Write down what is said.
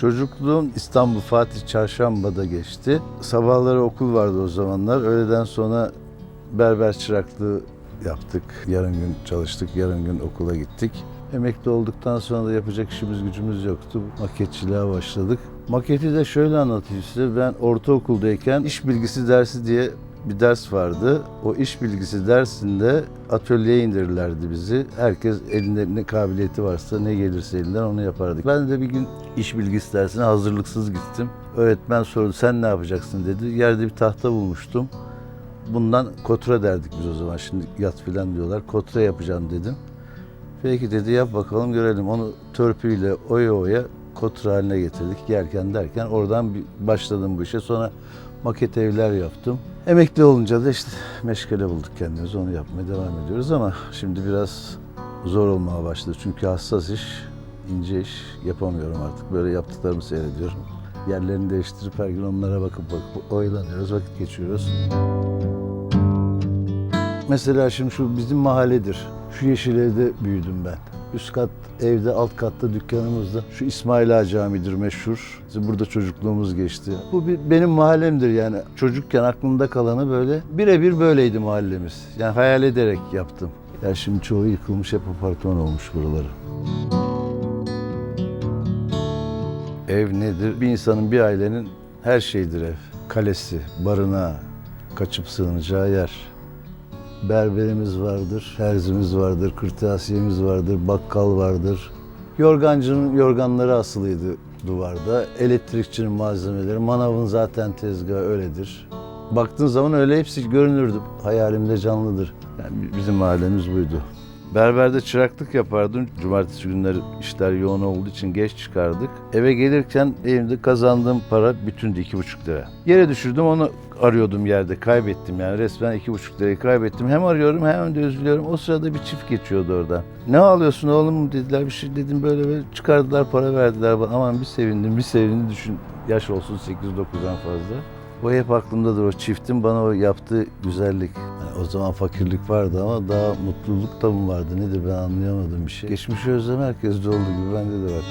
Çocukluğum İstanbul Fatih Çarşamba'da geçti. Sabahları okul vardı o zamanlar. Öğleden sonra berber çıraklığı yaptık. Yarın gün çalıştık, yarın gün okula gittik. Emekli olduktan sonra da yapacak işimiz gücümüz yoktu. Maketçiliğe başladık. Maketi de şöyle anlatayım size. Ben ortaokuldayken iş bilgisi dersi diye bir ders vardı. O iş bilgisi dersinde atölyeye indirirlerdi bizi. Herkes elinde ne kabiliyeti varsa ne gelirse elinden onu yapardık. Ben de bir gün iş bilgisi dersine hazırlıksız gittim. Öğretmen sordu sen ne yapacaksın dedi. Yerde bir tahta bulmuştum. Bundan kotra derdik biz o zaman. Şimdi yat filan diyorlar. Kotra yapacağım dedim. Peki dedi yap bakalım görelim. Onu törpüyle oya oya kotra haline getirdik. Yerken derken oradan başladım bu işe. Sonra maket evler yaptım. Emekli olunca da işte meşgale bulduk kendimizi. Onu yapmaya devam ediyoruz ama şimdi biraz zor olmaya başladı. Çünkü hassas iş, ince iş yapamıyorum artık. Böyle yaptıklarımı seyrediyorum. Yerlerini değiştirip her gün onlara bakıp bakıp oyalanıyoruz, vakit geçiriyoruz. Mesela şimdi şu bizim mahalledir. Şu yeşil evde büyüdüm ben. Üst kat evde, alt katta dükkanımızda. Şu İsmail Ağa Camii'dir meşhur. İşte burada çocukluğumuz geçti. Bu bir, benim mahallemdir yani. Çocukken aklımda kalanı böyle. Birebir böyleydi mahallemiz. Yani hayal ederek yaptım. Ya şimdi çoğu yıkılmış hep apartman olmuş buraları. Ev nedir? Bir insanın, bir ailenin her şeyidir ev. Kalesi, barınağı, kaçıp sığınacağı yer. Berberimiz vardır, terzimiz vardır, kırtasiyemiz vardır, bakkal vardır. Yorgancının yorganları asılıydı duvarda. Elektrikçinin malzemeleri, manavın zaten tezgahı öyledir. Baktığın zaman öyle hepsi görünürdü. Hayalimde canlıdır. Yani bizim mahallemiz buydu. Berberde çıraklık yapardım. Cumartesi günleri işler yoğun olduğu için geç çıkardık. Eve gelirken evimde kazandığım para bütündü iki buçuk lira. Yere düşürdüm onu arıyordum yerde. Kaybettim yani resmen iki buçuk lirayı kaybettim. Hem arıyorum hem de üzülüyorum. O sırada bir çift geçiyordu oradan. Ne alıyorsun oğlum dediler bir şey dedim böyle böyle çıkardılar para verdiler bana. Aman bir sevindim bir sevindim düşün. Yaş olsun 8-9'dan fazla. O hep aklımdadır o çiftin bana o yaptığı güzellik. Yani o zaman fakirlik vardı ama daha mutluluk da mı vardı nedir ben anlayamadım bir şey. Geçmişi özlem herkeste olduğu gibi bende de var.